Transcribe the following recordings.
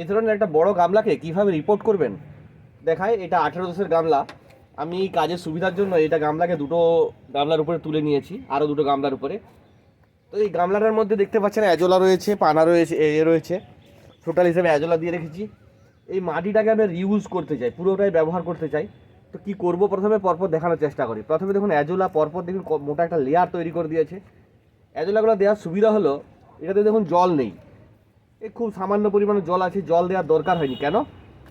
এ ধরনের একটা বড় গামলাকে কীভাবে রিপোর্ট করবেন? দেখায় এটা আঠেরো দশের গামলা। আমি কাজের সুবিধার জন্য এটা গামলাকে দুটো গামলার উপরে তুলে নিয়েছি আরও দুটো গামলার উপরে। তো এই গামলাটার মধ্যে দেখতে পাচ্ছেন অ্যাজোলা রয়েছে, পানা রয়েছে, এ রয়েছে। টোটাল হিসেবে অ্যাজোলা দিয়ে রেখেছি। এই মাটিটাকে আমি রিউজ করতে চাই, পুরোটাই ব্যবহার করতে চাই। তো কি করব? প্রথমে পরপর দেখানোর চেষ্টা করি। প্রথমে দেখুন, অ্যাজোলা, পরপর দেখুন মোটা একটা লেয়ার তৈরি করে দিয়েছে। অ্যাজোলাগুলো দেওয়ার সুবিধা হলো, এটাতে দেখুন জল নেই। এই খুব সামান্য পরিমাণে জল আছে, জল দেওয়ার দরকার হয়নি। কেন?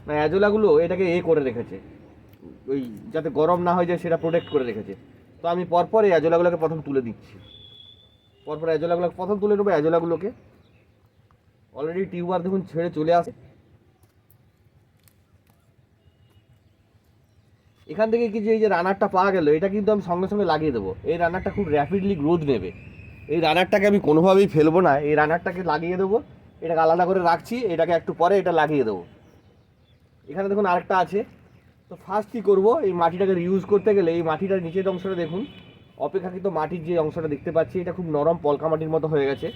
না, অ্যাজোলাগুলো এটাকে এ করে রেখেছে। ওই যাতে গরম না হয়ে যায়, সেটা প্রোটেক্ট করে রেখেছে। তো আমি পরপর এই অ্যাজোলাগুলোকে প্রথম তুলে দিচ্ছি। পরপর অ্যাজোলাগুলোকে প্রথম তুলে নেব অ্যাজোলাগুলোকে। অলরেডি টিউবার দেখুন ছেড়ে চলে আসে। এখান থেকে কি যে এই যে রানারটা পাওয়া গেল, এটা কিন্তু আমি সঙ্গে সঙ্গে লাগিয়ে দেবো। এই রানারটা খুব র্যাপিডলি গ্রোথ নেবে। এই রানারটাকে আমি কোনোভাবেই ফেলব না, এই রানারটাকে লাগিয়ে দেবো। এটাকে আলাদা করে রাখছি, এটাকে একটু পরে এটা লাগিয়ে দেবো। এখানে দেখুন আরেকটা আছে। তো ফার্স্ট কী করব, এই মাটিটাকে রিউজ করতে গেলে এই মাটিটার নিচের অংশটা দেখুন, অপেক্ষাকৃত মাটির যে অংশটা দেখতে পাচ্ছি, এটা খুব নরম পলকা মাটির মতো হয়ে গেছে।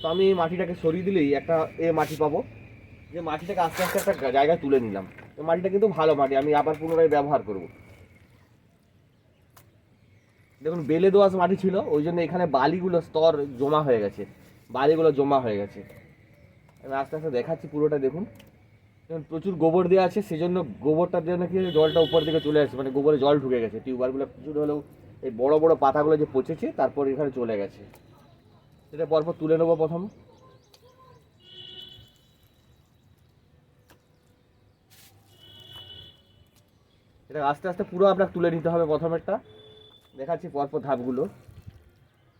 তো আমি এই মাটিটাকে সরিয়ে দিলেই একটা এ মাটি পাবো। যে মাটিটাকে আস্তে আস্তে একটা জায়গায় তুলে নিলাম। এই মাটিটা কিন্তু ভালো মাটি, আমি আবার পুনরায় ব্যবহার করব। দেখুন, বেলে দোয়াশ মাটি ছিল, ওই জন্য এখানে বালিগুলো স্তর জমা হয়ে গেছে। বালিগুলো জমা হয়ে গেছে। আমি আস্তে আস্তে দেখাচ্ছি পুরোটা দেখুন। প্রচুর গোবর দেওয়া আছে গোবরটার জন্য কি হয়েছে, জলটা উপর দিকে চলে আসছে মানে গোবরে জল ঢুকে গেছে। টিউবারগুলো কিছুটা হলেও এই বড় বড় পাতাগুলো যে পচেছে তারপর এখানে চলে গেছে। এটা পরপর তুলে নেব প্রথম। এটা আস্তে আস্তে পুরো আপনার তুলে নিতে হবে প্রথমেরটা। দেখাচ্ছি পরপর ধাপগুলো।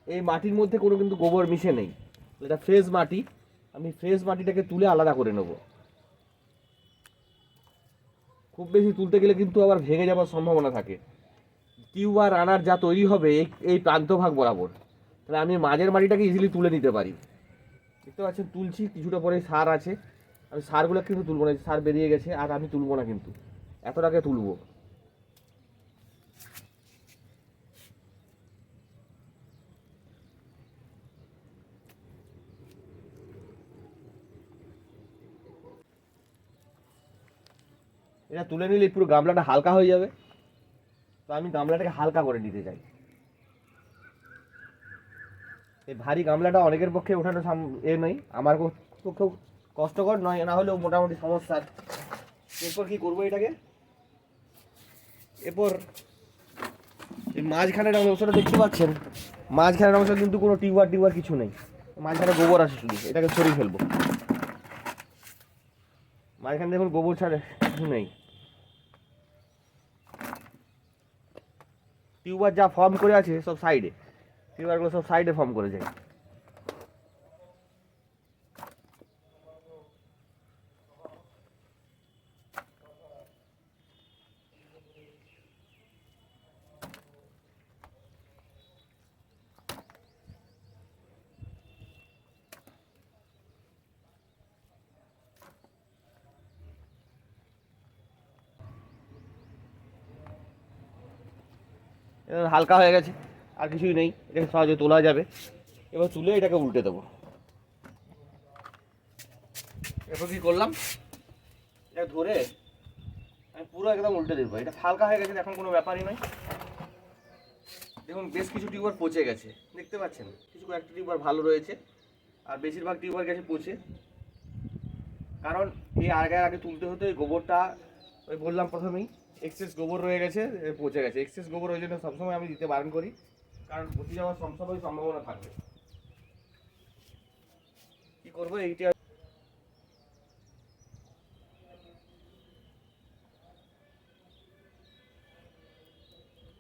এই মাটির মধ্যে কোনো কিন্তু গোবর মিশে নেই। এটা ফ্রেশ মাটি। আমি ফ্রেশ মাটিটাকে তুলে আলাদা করে নেব। খুব বেশি তুলতে গেলে কিন্তু আবার ভেঙে যাওয়ার সম্ভাবনা থাকে। টিউব আর রানার যা তৈরি হবে, এই এই প্রান্তভাগ বরাবর। তাহলে আমি মাঝের মাটিটাকে ইজিলি তুলে নিতে পারি। দেখতে পাচ্ছেন, তুলছি, কিছুটা পরে সার আছে। আমি সারগুলো কিন্তু তুলবো না সার বেরিয়ে গেছে, আর আমি তুলবো না কিন্তু। এতটাকে তুলবো। এটা তুলে নিলে পুরো গামলাটা হালকা হয়ে যাবে। তো আমি গামলাটাকে হালকা করে নিতে চাই। এই ভারী গামলাটা অনেকের পক্ষে ওঠানো এ নয়, আমার পক্ষেও কষ্টকর, নয়, না হলেও মোটামুটি সমস্যা এরপর কি করব এটাকে? এরপর এই মাঝখানের অংশটা দেখতে পাচ্ছেন? মাঝখানের অংশ কিন্তু কোনো টিউবার টিউবার কিছু নেই। মাঝখানে গোবর আছে শুধু, এটাকে সরিয়ে ফেলব। মাঝখানে দেখুন গোবর ছাড়ে কিছু নেই। টিউবার যা ফর্ম করে আছে সব সাইডে টিউবারগুলো সব সাইডে ফর্ম করে যায় হালকা হয়ে গেছে, আর কিছুই নেই, এটাকে সহজে তোলা যাবে। এবার তুলে এটাকে উল্টে দেবো। এরপর কি করলাম? এটা ধরে আমি পুরো একদম উল্টে দেবো। এটা হালকা হয়ে গেছে, এখন কোনো ব্যাপারই নয়। দেখুন, বেশ কিছু টিউবার পচে গেছে, দেখতে পাচ্ছেন? কিছু কয়েকটা টিউবার ভালো রয়েছে, আর বেশিরভাগ টিউবার গেছে পচে। কারণ এই আগে আগে তুলতে হতো গোবরটা, ওই বললাম প্রথমেই। এক্সেস গোবর রয়ে গেছে পচে গেছে। এক্সেস গোবর ওই জন্য সবসময় আমি দিতে বারণ করি, কারণ পচে যাওয়ার সবসময় সম্ভাবনা থাকবে। কি করব, এইটা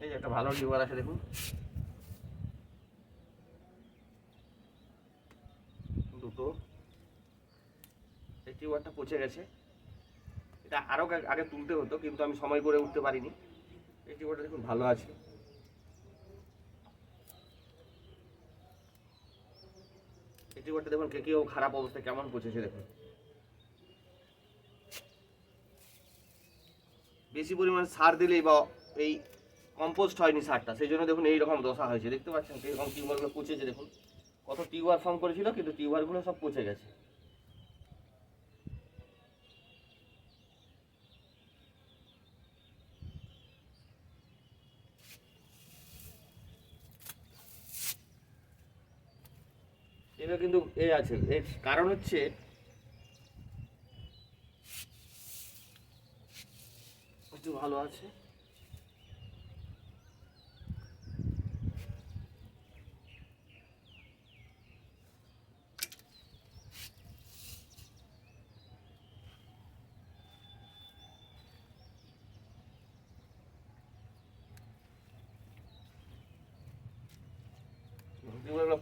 এই একটা ভালো টিউবার আছে, দেখুন। দুটো। এই টিউবারটা পচে গেছে। এটা আরও আগে তুলতে হতো, কিন্তু আমি সময় করে উঠতে পারিনি। এই টিউবারটা দেখুন, ভালো আছে। এই টিউবারটা দেখুন, কে কেউ খারাপ অবস্থায় কেমন পচেছে দেখুন। বেশি পরিমাণ সার দিলেই বা এই কম্পোস্ট হয়নি সারটা, সেই জন্য দেখুন এইরকম দশা হয়েছে। দেখতে পাচ্ছেন কীরকম টিউবারগুলো পচেছে, দেখুন। কত টিউবার ফর্ম করেছিল, কিন্তু টিউবারগুলো সব পচে গেছে। এটা কিন্তু এ আছে। এর কারণ হচ্ছে একটু ভালো আছে।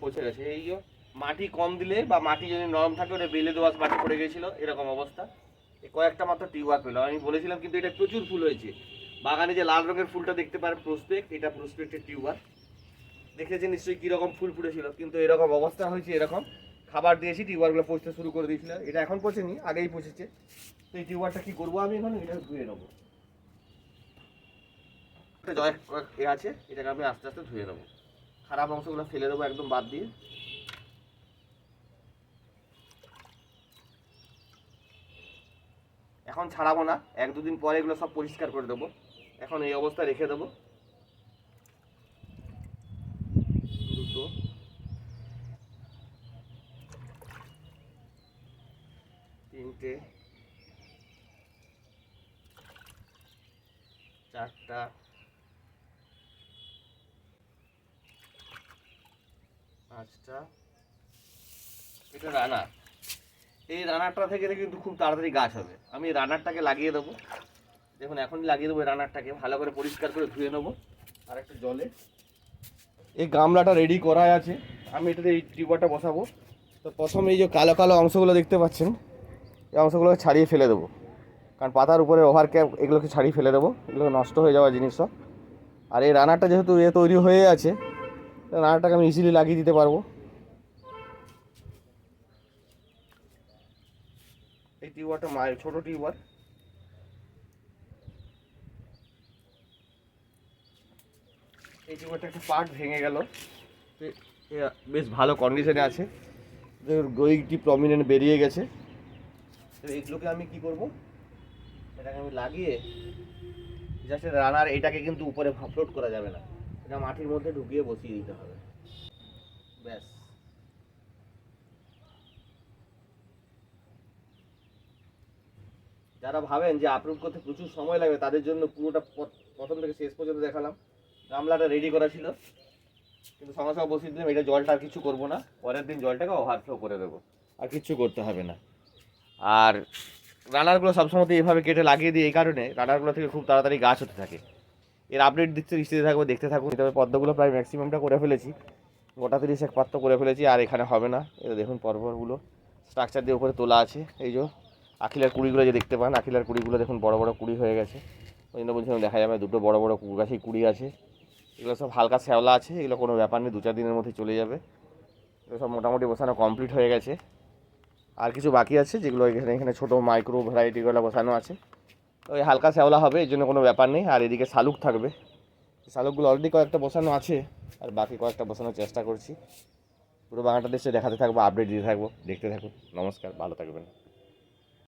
পৌঁছে গেছে। এই মাটি কম দিলে বা মাটি যদি নরম থাকে, ওটা বেলে দোয়াশ মাটি পড়ে গেছিল, এরকম অবস্থা। কয়েকটা মাত্র টিউবার পেলাম। আমি বলেছিলাম কিন্তু এটা প্রচুর ফুল হয়েছে। বাগানে যে লাল রঙের ফুলটা দেখতে পারেন প্রসপেক্ট এটা প্রসপেক্টের টিউবার দেখেছি নিশ্চয়ই কীরকম ফুল ফুটেছিল, কিন্তু এরকম অবস্থা হয়েছে এরকম। খাবার দিয়েছি টিউবারগুলো পচতে শুরু করে দিয়েছিল। এটা এখন পচেনি, আগেই পচেছে। তো এই টিউবারটা কী করব আমি এখন? এটা ধুয়ে নেব। জয় এ আছে, এটাকে আমি আস্তে আস্তে ধুয়ে নেব। খারাপ অংশগুলো ফেলে দেবো একদম বাদ দিয়ে। এখন ছাড়াবো না। এক দুদিন পরে এগুলো সব পরিষ্কার করে দেবো। এখন এই অবস্থা রেখে দেবো। দুটো। তিনটে। চারটা। পাঁচটা। এটা রানার এই রানারটা থেকে কিন্তু খুব তাড়াতাড়ি গাছ হবে। আমি রানারটাকে লাগিয়ে দেবো। দেখুন, এখনই লাগিয়ে দেবো রানারটাকে। ভালো করে পরিষ্কার করে ধুয়ে নেব আর একটা জলে। এই গামলাটা রেডি করা আছে। আমি এটাতে এই টিউবারটা বসাবো। তো প্রথমে এই যে কালো কালো অংশগুলো দেখতে পাচ্ছেন, এই অংশগুলোকে ছাড়িয়ে ফেলে দেবো। কারণ পাতার উপরে ওভার ক্যাপ এগুলোকে ছাড়িয়ে ফেলে দেবো। এগুলো নষ্ট হয়ে যাওয়া জিনিস সব। আর এই রানারটা যেহেতু এ তৈরি হয়ে আছে রানারটাকে আমি ইজিলি লাগিয়ে দিতে পারব। টিউবারটা মায়ের ছোট টিউবার। এই টিউবারটা একটা পার্ট ভেঙে গেল। বেশ ভালো কন্ডিশনে আছে। গইটি প্রমিনেন্ট বেরিয়ে গেছে। তো এইগুলোকে আমি কি করব? এটাকে আমি লাগিয়ে জাস্ট রানার এটাকে কিন্তু উপরে ফ্লোট করা যাবে না। এটা মাটির মধ্যে ঢুকিয়ে বসিয়ে দিতে হবে। ব্যাস। যারা ভাবেন যে আপলোড করতে প্রচুর সময় লাগবে তাদের জন্য পুরোটা প্রথম থেকে শেষ পর্যন্ত দেখালাম। গামলাটা রেডি করা ছিল। কিন্তু সঙ্গে সঙ্গে বসিয়ে দিলাম এটা জলটা আর কিছু করব না। পরের দিন জলটাকে ওভারফ্লো করে দেবো। আর কিচ্ছু করতে হবে না। আর রানারগুলো সবসময় তো এইভাবে কেটে লাগিয়ে দিই এই কারণে রানারগুলো থেকে খুব তাড়াতাড়ি গাছ হতে থাকে। এর আপডেট দিচ্ছে দিতে থাকব দেখতে থাকুন তবে পদ্মগুলো প্রায় ম্যাক্সিমামটা করে ফেলেছি। গোটা তিরিশ এক পাত্র করে ফেলেছি আর এখানে হবে না। এই দেখুন পরপরগুলো স্ট্রাকচার দিয়ে উপরে তোলা আছে এই যে। আখিলার কুড়িগুলো যে দেখতে পান, আখিলার কুড়িগুলো দেখুন বড় বড় কুড়ি হয়ে গেছে। ওই জন্য বলছিলাম দেখা যাবে দুটো বড় বড় গাছেই কুড়ি আছে। এগুলো সব হালকা শ্যাওলা আছে, এগুলো কোনো ব্যাপার নেই দু চার দিনের মধ্যে চলে যাবে। এগুলো সব মোটামুটি বসানো কমপ্লিট হয়ে গেছে। আর কিছু বাকি আছে যেগুলো এখানে এখানে ছোটো মাইক্রো ভ্যারাইটিগুলো বসানো আছে। তো ওই হালকা শ্যাওলা হবে, এর জন্য কোনো ব্যাপার নেই। আর এদিকে শালুক থাকবে। শালুকগুলো অলরেডি কয়েকটা বসানো আছে, আর বাকি কয়েকটা বসানোর চেষ্টা করছি। পুরো বাগানটা দেশে দেখাতে থাকব আপডেট দিতে থাকব, দেখতে থাকুন। নমস্কার, ভালো থাকবেন।